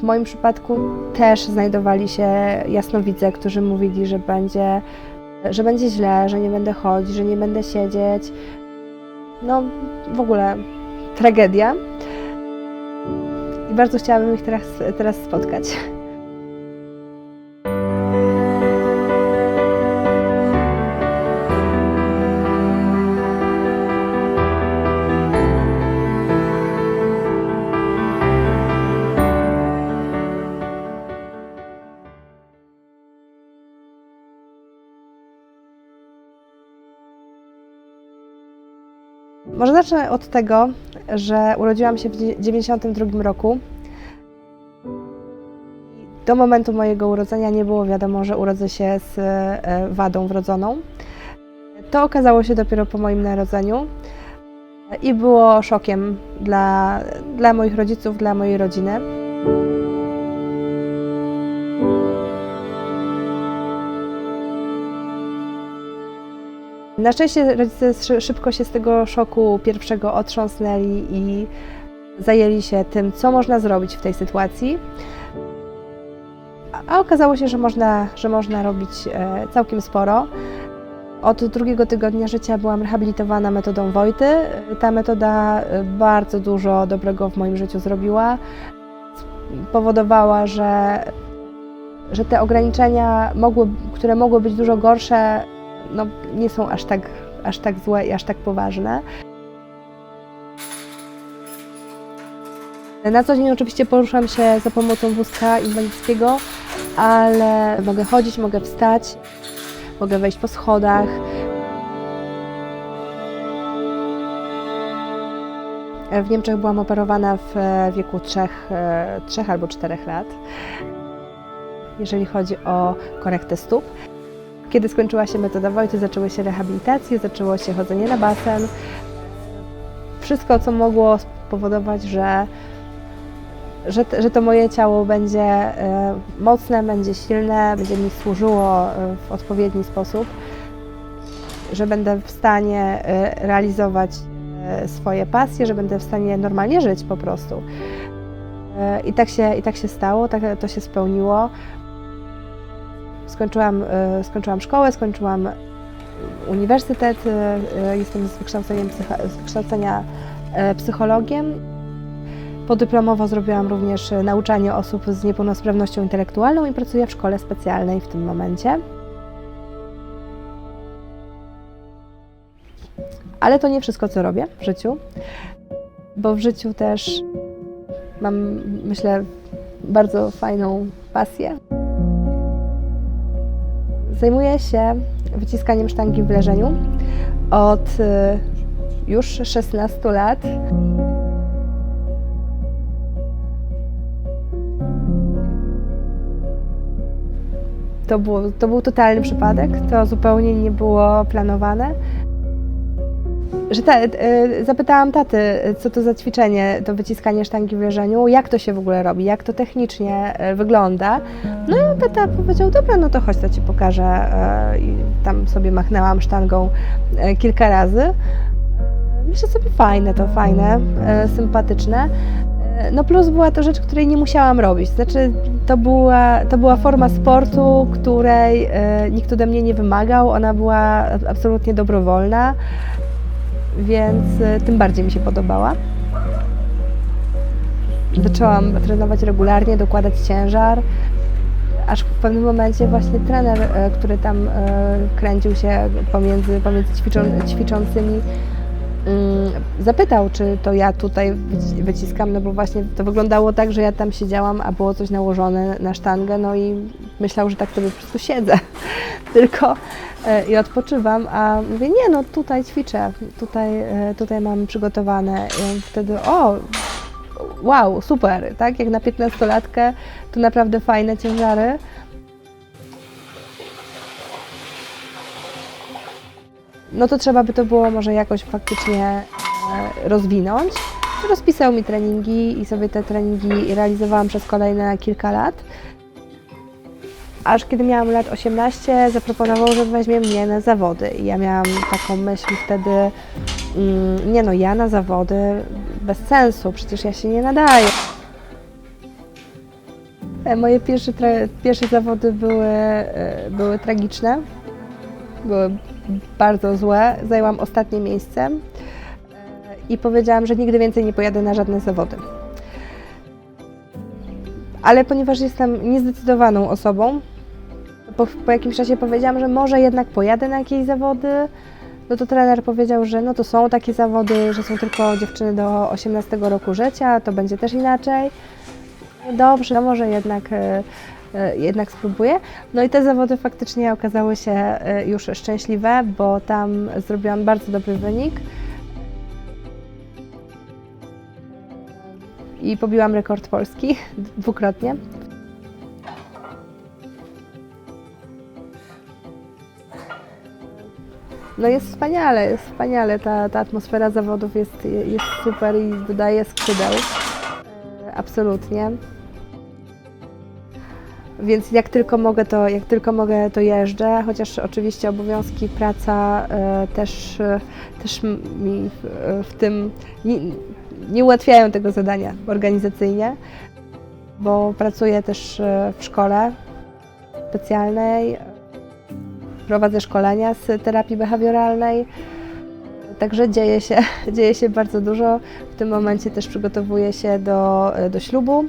W moim przypadku też znajdowali się jasnowidze, którzy mówili, że będzie, że będzie źle, że nie będę chodzić, że nie będę siedzieć. No, w ogóle tragedia. I bardzo chciałabym ich teraz, teraz spotkać. Zacznę od tego, że urodziłam się w 1992 roku. Do momentu mojego urodzenia nie było wiadomo, że urodzę się z e, wadą wrodzoną. To okazało się dopiero po moim narodzeniu i było szokiem dla, dla moich rodziców, dla mojej rodziny. Na szczęście rodzice szy- szybko się z tego szoku pierwszego otrząsnęli i zajęli się tym, co można zrobić w tej sytuacji. A- A okazało się, że można, że można robić e, całkiem sporo. Od drugiego tygodnia życia byłam rehabilitowana metodą Wojty. Ta metoda e, bardzo dużo dobrego w moim życiu zrobiła. Powodowała, że, że te ograniczenia, mogły, które mogły być dużo gorsze, no, nie są aż tak, aż tak złe i aż tak poważne. Na co dzień oczywiście poruszam się za pomocą wózka inwalidzkiego, ale mogę chodzić, mogę wstać, mogę wejść po schodach. W Niemczech byłam operowana w e, wieku 3, 3 albo 4 lat, jeżeli chodzi o korektę stóp. Kiedy skończyła się metoda Wojty, zaczęły się rehabilitacje, zaczęło się chodzenie na basen. Wszystko, co mogło spowodować, że, że, że to moje ciało będzie e, mocne, będzie silne, będzie mi służyło e, w odpowiedni sposób, że będę w stanie e, realizować swoje pasje, że będę w stanie normalnie żyć po prostu. I tak się, i tak się stało, tak to się spełniło. Skończyłam, e, skończyłam szkołę, skończyłam uniwersytet, e, e, jestem z wykształceniem z wykształcenia psychologiem. Podyplomowo zrobiłam również nauczanie osób z niepełnosprawnością intelektualną i pracuję w szkole specjalnej w tym momencie. Ale to nie wszystko, co robię w życiu, bo w życiu też mam, myślę, bardzo fajną pasję. Zajmuję się wyciskaniem sztangi w leżeniu od y, już 16 lat. To, było, to był totalny przypadek, to zupełnie nie było planowane. Że ta, y, zapytałam taty, co to za ćwiczenie, to wyciskanie sztangi w leżeniu, jak to się w ogóle robi, jak to technicznie y, wygląda. No i tata powiedział, dobra, no to chodź, to ci pokażę. E, I tam sobie machnęłam sztangą e, kilka razy. E, Myślę sobie, fajne to, fajne, e, sympatyczne. E, No plus była to rzecz, której nie musiałam robić. Znaczy, to była, to była forma sportu, której e, nikt ode mnie nie wymagał. Ona była absolutnie dobrowolna, więc e, tym bardziej mi się podobała. Zaczęłam trenować regularnie, dokładać ciężar aż w pewnym momencie właśnie trener, e, który tam e, kręcił się pomiędzy, pomiędzy ćwiczą, ćwiczącymi, zapytał, czy to ja tutaj wyci- wyciskam, no bo właśnie to wyglądało tak, że ja tam siedziałam, a było coś nałożone na sztangę, no i myślał, że tak sobie po prostu siedzę. Tylko e, i odpoczywam, a mówię, nie no tutaj ćwiczę, tutaj, e, tutaj mam przygotowane. I wtedy, o, wow, super, tak, jak na 15-latkę, to naprawdę fajne ciężary. No to trzeba by to było może jakoś faktycznie rozwinąć. Rozpisał mi treningi i sobie te treningi realizowałam przez kolejne kilka lat. Aż kiedy miałam lat 18, zaproponował, że weźmie mnie na zawody. I ja miałam taką myśl wtedy, mm, nie no, ja na zawody bez sensu, przecież ja się nie nadaję. E, Moje pierwsze, pierwsze zawody były, e, były tragiczne, były bardzo złe. Zajęłam ostatnie miejsce i powiedziałam, że nigdy więcej nie pojadę na żadne zawody. Ale ponieważ jestem niezdecydowaną osobą, po, po jakimś czasie powiedziałam, że może jednak pojadę na jakieś zawody. No to trener powiedział, że no to są takie zawody, że są tylko dziewczyny do 18 roku życia, to będzie też inaczej. Dobrze, no może jednak, e, e, jednak spróbuję. No i te zawody faktycznie okazały się e, już szczęśliwe, bo tam zrobiłam bardzo dobry wynik. I pobiłam rekord Polski dwukrotnie. No jest wspaniale, jest wspaniale. Ta, ta atmosfera zawodów jest, jest super i dodaje skrzydeł. Absolutnie. Więc jak tylko mogę, to jak tylko mogę, to jeżdżę, chociaż oczywiście obowiązki, praca e, też, e, też mi w, e, tym nie, ułatwiają tego zadania organizacyjnie, bo pracuję też e, w szkole specjalnej, prowadzę szkolenia z terapii behawioralnej. Także dzieje się, dzieje się bardzo dużo. W tym momencie też przygotowuję się do, do ślubu.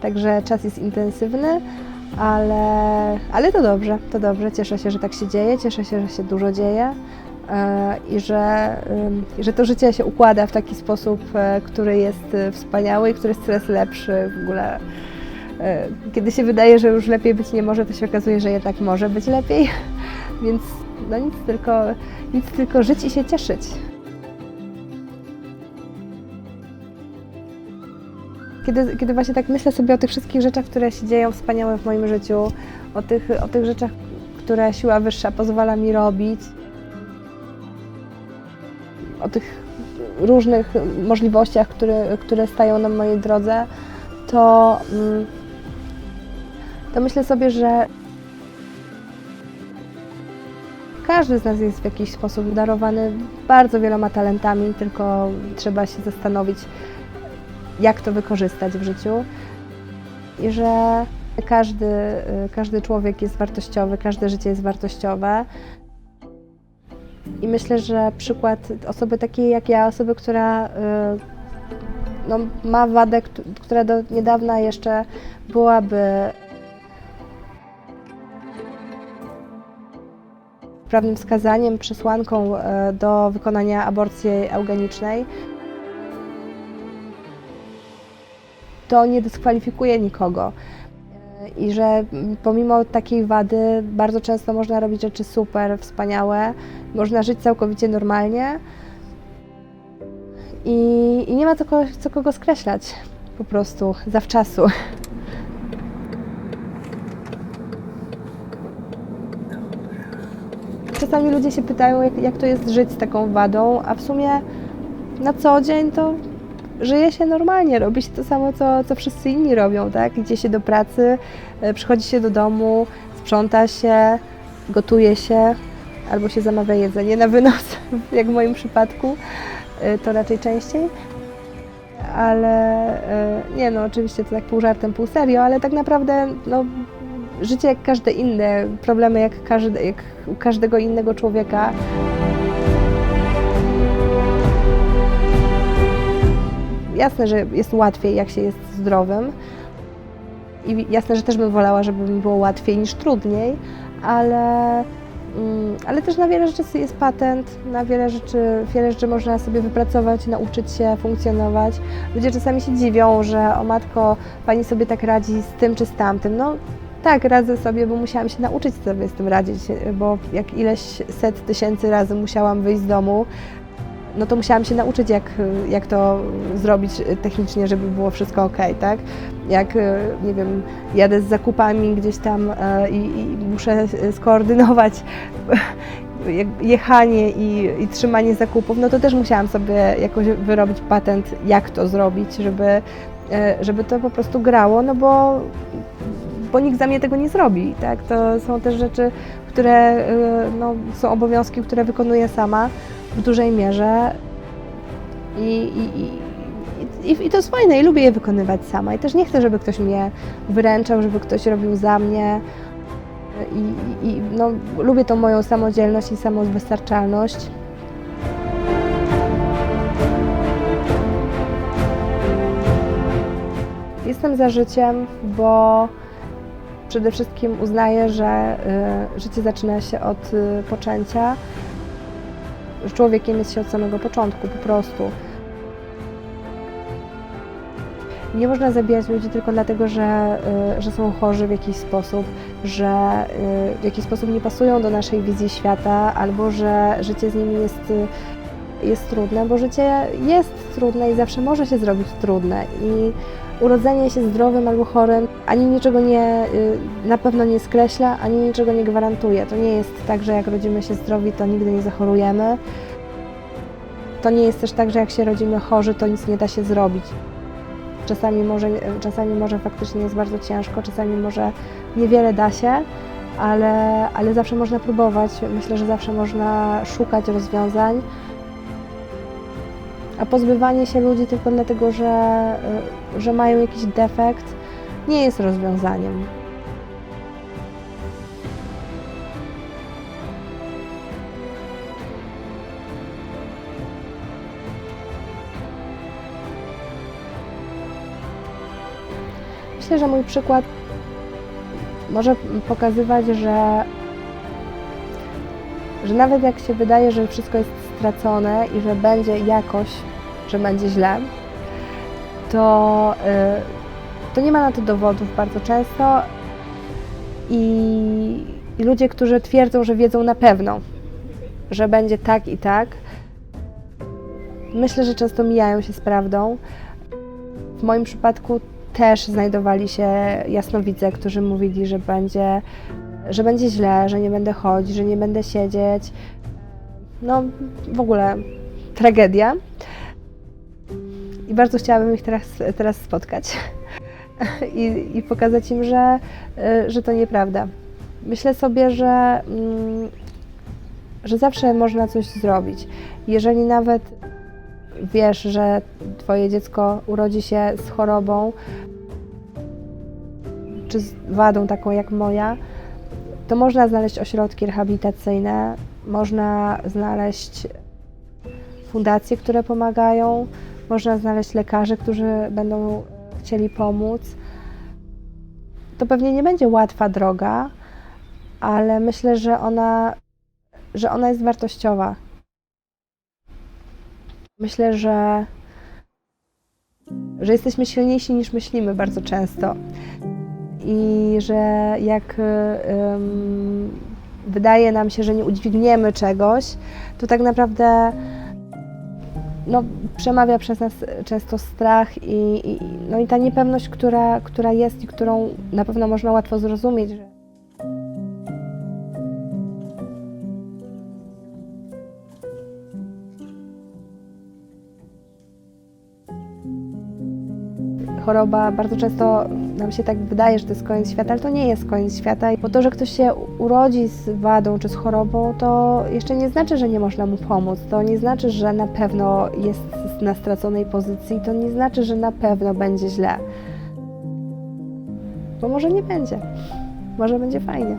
Także czas jest intensywny, ale, ale to dobrze, to dobrze. Cieszę się, że tak się dzieje, cieszę się, że się dużo dzieje e, i że, że to życie się układa w taki sposób, e, który jest e, wspaniały i który jest coraz lepszy w ogóle. E, Kiedy się wydaje, że już lepiej być nie może, to się okazuje, że jednak może być lepiej. Więc no nic tylko, nic tylko żyć i się cieszyć. Kiedy, kiedy właśnie tak myślę sobie o tych wszystkich rzeczach, które się dzieją wspaniałe w moim życiu, o tych, o tych rzeczach, które siła wyższa pozwala mi robić, o tych różnych możliwościach, które, które stają na mojej drodze, to, mm, to myślę sobie, że każdy z nas jest w jakiś sposób darowany bardzo wieloma talentami, tylko trzeba się zastanowić, jak to wykorzystać w życiu. I że każdy, y, każdy człowiek jest wartościowy, każde życie jest wartościowe. I myślę, że przykład osoby takiej jak ja, osoby, która y, no, ma wadę, kt- która do niedawna jeszcze byłaby prawnym wskazaniem, przesłanką y, do wykonania aborcji eugenicznej, to nie dyskwalifikuje nikogo. I że mm, pomimo takiej wady bardzo często można robić rzeczy super, wspaniałe, można żyć całkowicie normalnie i, i nie ma co, co kogo skreślać po prostu zawczasu. Czasami ludzie się pytają, jak, jak to jest żyć z taką wadą, a w sumie na co dzień to żyje się normalnie, robi się to samo, co, co wszyscy inni robią, tak? Idzie się do pracy, e, przychodzi się do domu, sprząta się, gotuje się, albo się zamawia jedzenie na wynos, jak w moim przypadku, e, to raczej częściej. Ale e, nie no, oczywiście to tak pół żartem, pół serio, ale tak naprawdę no, życie jak każde inne, problemy jak, każde, jak u każdego innego człowieka. Jasne, że jest łatwiej, jak się jest zdrowym. I jasne, że też bym wolała, żeby mi było łatwiej niż trudniej, ale, mm, ale też na wiele rzeczy jest patent, na wiele rzeczy, wiele rzeczy można sobie wypracować, nauczyć się funkcjonować. Ludzie czasami się dziwią, że o matko, pani sobie tak radzi z tym czy z tamtym. No tak, radzę sobie, bo musiałam się nauczyć sobie z tym radzić, bo jak ileś set tysięcy razy musiałam wyjść z domu, no to musiałam się nauczyć, jak, jak to zrobić technicznie, żeby było wszystko ok, tak? Jak, e, nie wiem, jadę z zakupami gdzieś tam e, i, i muszę skoordynować jechanie i, i trzymanie zakupów, no to też musiałam sobie jakoś wyrobić patent, jak to zrobić, żeby, e, żeby to po prostu grało, no bo, bo nikt za mnie tego nie zrobi, tak? To są też rzeczy, które no, są obowiązki, które wykonuję sama w dużej mierze. I, i, i i, to jest fajne i lubię je wykonywać sama. I też nie chcę, żeby ktoś mnie wyręczał, żeby ktoś robił za mnie. I, i no, lubię tą moją samodzielność i samowystarczalność. Jestem za życiem, bo przede wszystkim uznaję, że y, życie zaczyna się od y, poczęcia. Że Człowiekiem jest się od samego początku, po prostu. Nie można zabijać ludzi tylko dlatego, że, y, że są chorzy w jakiś sposób, że y, w jakiś sposób nie pasują do naszej wizji świata, albo że życie z nimi jest, y, jest trudne, bo życie jest trudne i zawsze może się zrobić trudne. I urodzenie się zdrowym albo chorym ani niczego nie, y, na pewno nie skreśla, ani niczego nie gwarantuje. To nie jest tak, że jak rodzimy się zdrowi, to nigdy nie zachorujemy. To nie jest też tak, że jak się rodzimy chorzy, to nic nie da się zrobić. Czasami może, czasami może faktycznie jest bardzo ciężko, czasami może niewiele da się, ale, ale zawsze można próbować. Myślę, że zawsze można szukać rozwiązań. A pozbywanie się ludzi tylko dlatego, że, y, że mają jakiś defekt, nie jest rozwiązaniem. Myślę, że mój przykład może pokazywać, że, że nawet jak się wydaje, że wszystko jest stracone i że będzie jakoś, że będzie źle, to, y, to nie ma na to dowodów bardzo często. I, ludzie, którzy twierdzą, że wiedzą na pewno, że będzie tak i tak, myślę, że często mijają się z prawdą. W moim przypadku też znajdowali się jasnowidze, którzy mówili, że będzie, że będzie źle, że nie będę chodzić, że nie będę siedzieć. No, w ogóle tragedia. I bardzo chciałabym ich teraz, teraz spotkać I, i pokazać im, że, y, że to nieprawda. Myślę sobie, że, mm, że zawsze można coś zrobić. Jeżeli nawet wiesz, że Twoje dziecko urodzi się z chorobą, czy z wadą taką jak moja, to można znaleźć ośrodki rehabilitacyjne, można znaleźć fundacje, które pomagają, można znaleźć lekarzy, którzy będą chcieli pomóc. To pewnie nie będzie łatwa droga, ale myślę, że ona, że ona jest wartościowa. Myślę, że, że jesteśmy silniejsi niż myślimy bardzo często. I że jak ym, wydaje nam się, że nie udźwigniemy czegoś, to tak naprawdę no, przemawia przez nas często strach i, i, no i ta niepewność, która, która jest i którą na pewno można łatwo zrozumieć. Choroba, bardzo często nam się tak wydaje, że to jest koniec świata, ale to nie jest koniec świata. Bo to, że ktoś się urodzi z wadą czy z chorobą, to jeszcze nie znaczy, że nie można mu pomóc. To nie znaczy, że na pewno jest na straconej pozycji. To nie znaczy, że na pewno będzie źle. Bo może nie będzie. Może będzie fajnie.